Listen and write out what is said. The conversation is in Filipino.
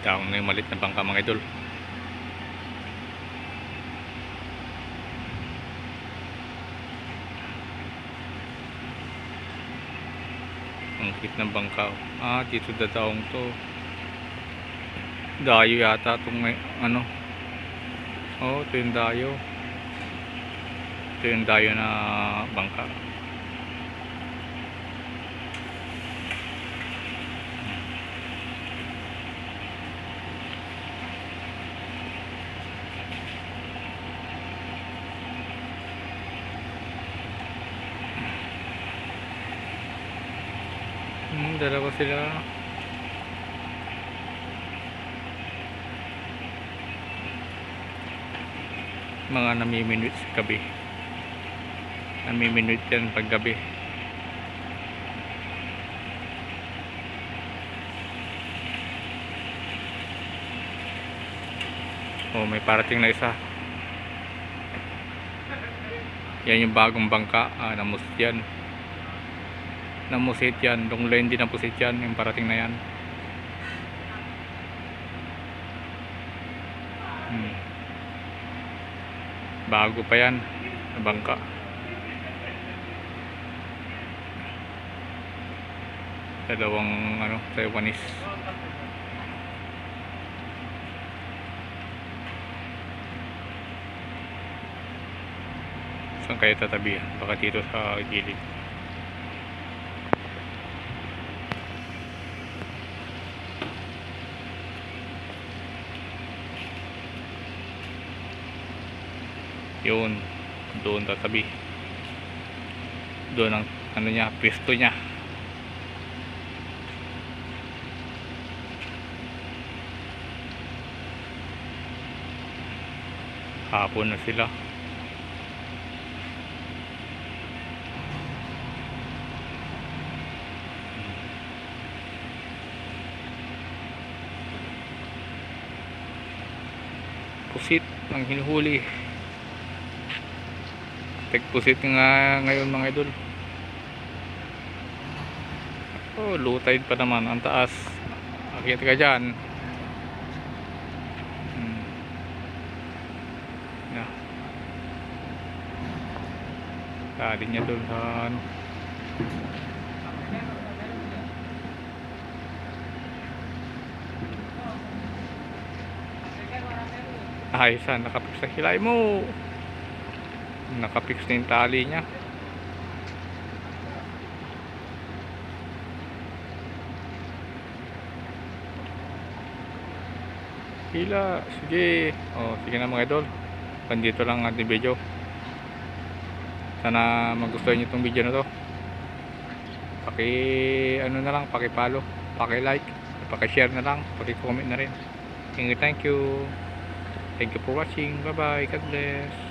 Down na yung malit na bangka mga idol. Ang cute ng bangka. oh. Ah, dito dadaong to. Dayo yata itong ano. Oh, ito yung dayo. Ito yung dayo na bangka. Hmm, dalawa sila. Mga namiminuit sa gabi. Namiminuit yan pag gabi. Oh, may parating na isa. Yan yung bagong bangka. Ah, namusit yan. Namusit yan. Long line din namusit yan. Yung parating na yan. Hmm. Bago pa yan. Bangka. Dalawang ano, Taiwanese. Saan kayo tatabihan? Baka dito sa gilid. Yun. Doon tatabi. Doon ang ano niya, pwesto niya. Hapon na sila. pusit ang hinuhuli tagpusit nga ngayon mga idol. Oh low tide pa naman. Ang taas. Akit ka dyan. Hmm. yeah. tali niya doon sa ano. Ayos ah nakapix sa hilay mo nakapix na yung tali niya. Hila sige. Oh, sige na mga idol. Pandito lang ang ating video. Sana magustuhan nyo itong video na to. Paki ano na lang paki follow paki like paki share na lang paki comment na rin. Thank you thank you. Thank you for watching. Bye bye. God bless.